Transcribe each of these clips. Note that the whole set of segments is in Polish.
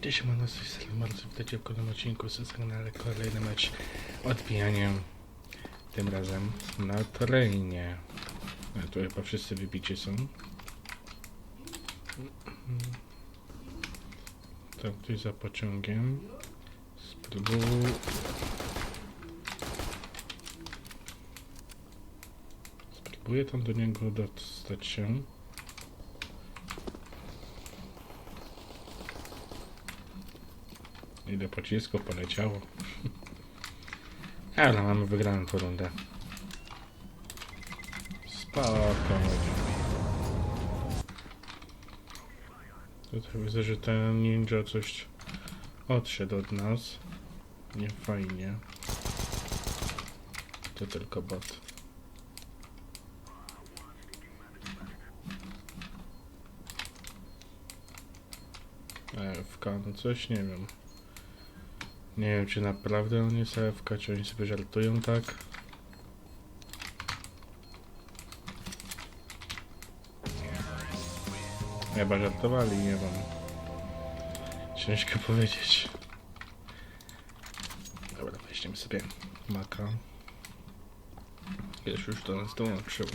Cześć, mam na sobie bardzo witajcie w kolejnym odcinku z sygnale kolejny mecz odbijaniem. Tym razem na terenie. A tu chyba wszyscy wybici są. Tam ktoś za pociągiem. Spróbuj. Spróbuję tam do niego dostać się. Ile pocisków poleciało. Ale mamy wygraną tą rundę. Spokojnie. Tutaj widzę, że ten ninja coś odszedł od nas. Nie fajnie. To tylko bot. AFK, no coś nie wiem. Nie wiem, czy naprawdę on jest AFK, czy oni sobie żartują tak. Chyba żartowali, nie wiem. Ciężko powiedzieć. Dobra, weźmiemy sobie maka. Już już do nas dołączył.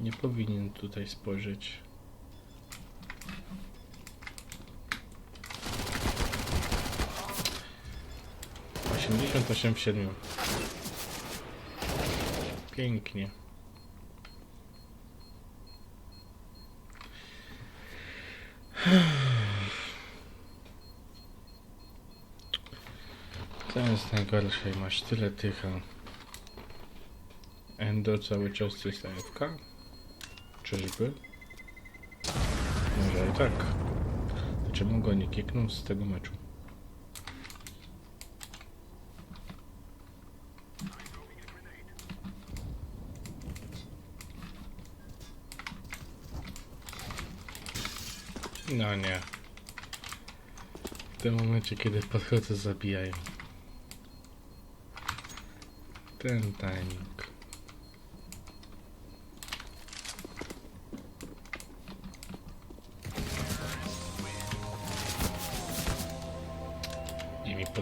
Nie powinien tutaj spojrzeć. Osiemdziesiąt osiem siedmiu. Pięknie. To jest najgorsze masz tyle tycha. Endo cały czas jest AFK? Czyżby? Może i tak. Czemu go nie kiekną z tego meczu? No nie. W tym momencie, kiedy podchodzę, zabijają. Ten timing.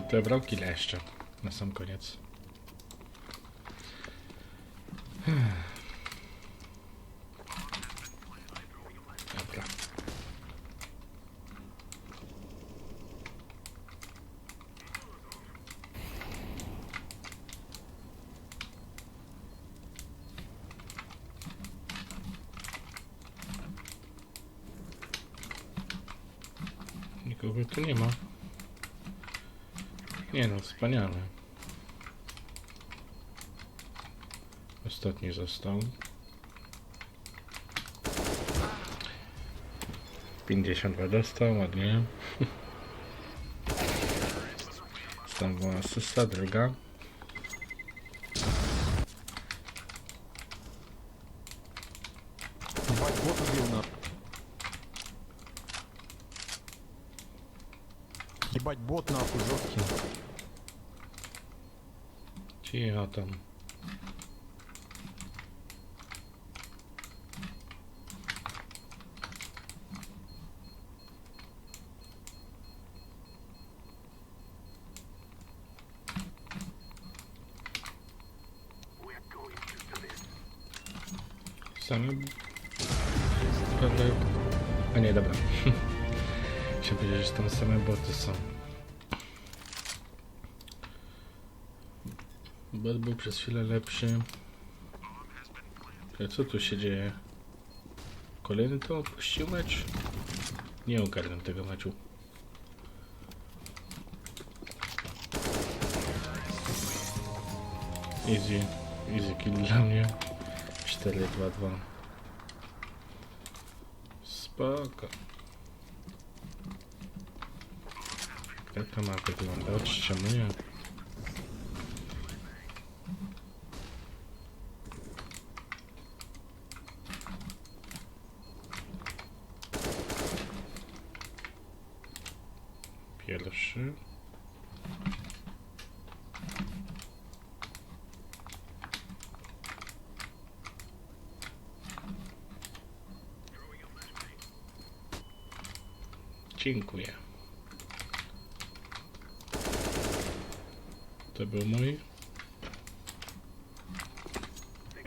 I mi podebrał killa jeszcze. Na sam koniec. Dobra. Nikogo tu nie ma. Nie no, wspaniale. Ostatni został. 52 dostał, ładnie. Tam była asysta, druga. Ебать, бот нахуй жесткий. Чья там? Сами... Э, э. А, не, добра. Chciałem powiedzieć, że tam same boty są. Bot był przez chwilę lepszy. Ale co tu się dzieje? Kolejny to opuścił mecz? Nie ogarnę tego meczu. Easy, easy kill dla mnie. 4-2-2. Spoko. tak to ma wyglądać? Czemu nie? Pierwszy. Dziękuję. To był mój.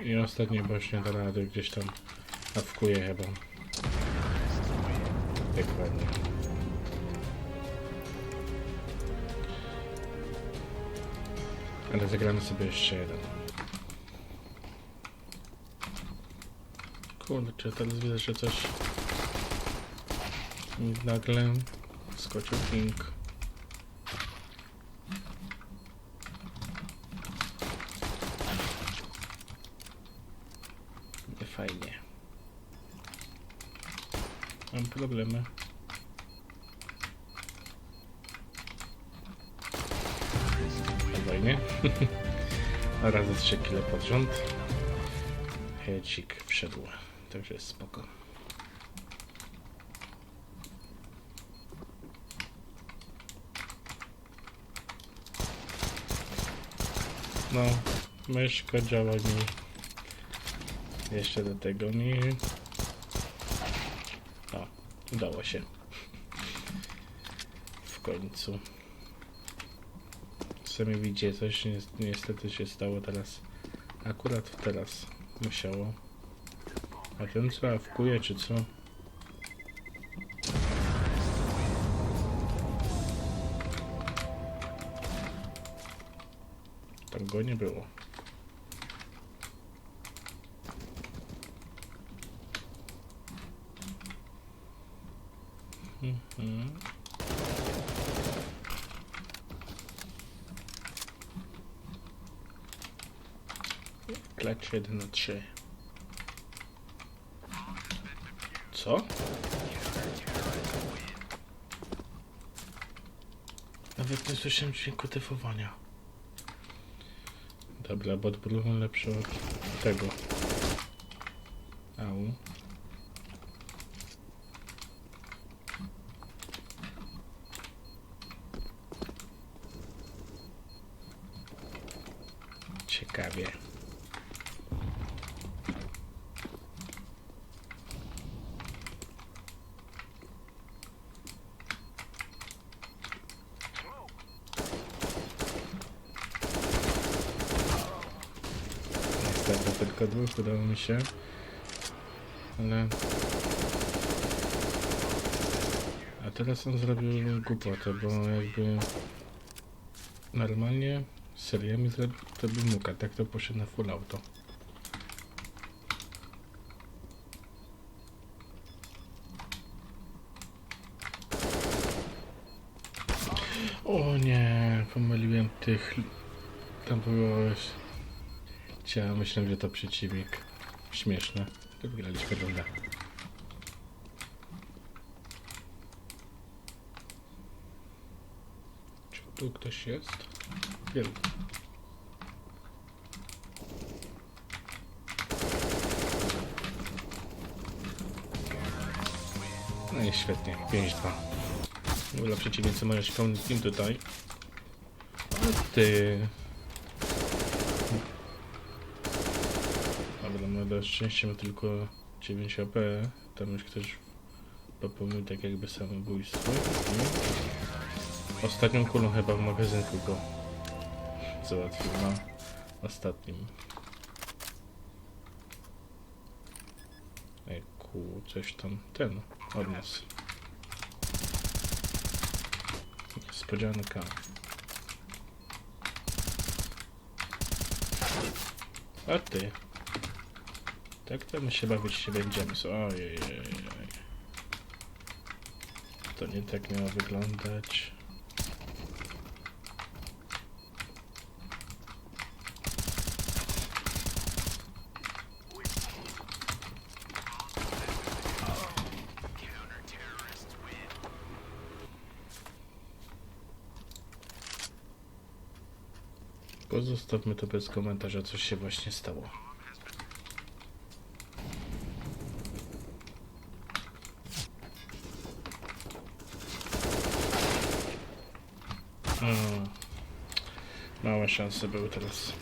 I ostatni właśnie radę gdzieś tam awkuje chyba. Dokładnie. Ale zagramy sobie jeszcze jeden. Kurczę, teraz widzę, że coś... Nagle skoczył King. Nie fajnie. Mam problemy. Fajnie. Razy 3 kile pod rząd. Hecik wszedł. Także jest spoko. No, myszka działa mi. Jeszcze do tego mi. O, udało się. W końcu. Sami widzicie, coś ni- niestety się stało teraz. Akurat teraz musiało. A ten co awkuje, czy co? Tam go nie było. Mhm. Klacz 1 na 3. Co? Nawet nie słyszałem dźwięku tyfowania. Dobra, bot był lepszy od tego. Au. Ciekawie. Niestety tylko dwóch udało mi się. Ale... A teraz on zrobił głupotę, bo jakby... Normalnie seriami zrobił, to by mógł, a tak to poszedł na full auto. O nie, pomyliłem tych. Tam było. Cię, myślałem, że to przeciwnik. Śmieszne. Wygraliśmy rundę. Czy tu ktoś jest? Wiem. No i świetnie, 5-2. Dla przeciwnicy możesz pełny team tutaj. A ty... Dobra, no na szczęście ma tylko 9 AP. Tam już ktoś popełnił tak jakby samobójstwo. Ostatnią kulą chyba w magazynku go załatwił na ostatnim. Ej, ku, coś tam ten odniósł. Niespodzianka. A ty. Tak to my się bawić się będziemy. Ojej. To nie tak miało wyglądać. Pozostawmy to bez komentarza, co się właśnie stało. Mm. Małe szanse były teraz.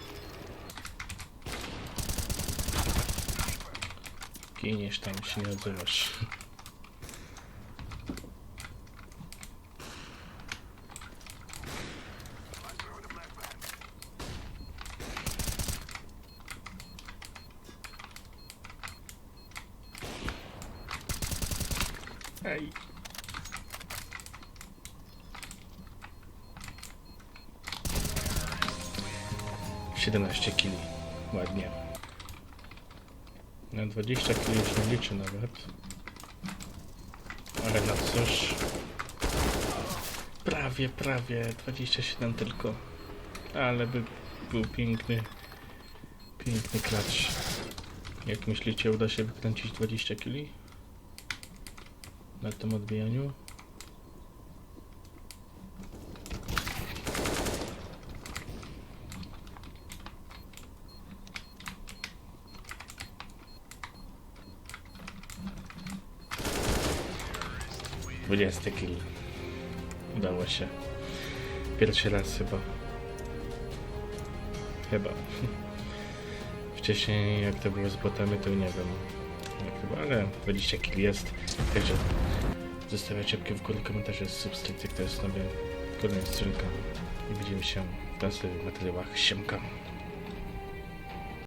Giniesz tam, się nie odzywasz. 17 kili. Ładnie. Na 20 kili już nie liczę nawet. Ale na coś Prawie, prawie. 27 tylko. Ale by był piękny. Piękny klacz. Jak myślicie, uda się wykręcić 20 kili? Na tym odbijaniu? Dwudziesty kill. Udało się. Pierwszy raz chyba. Chyba. Wcześniej jak to było z botami, to nie wiem. Ale 20 kill jest. Także zostawiajcie łapkę w górę, komentarze, subskrypcję, kto jest nowy. Kolejna stronka. I widzimy się w następnych materiałach. Siemka.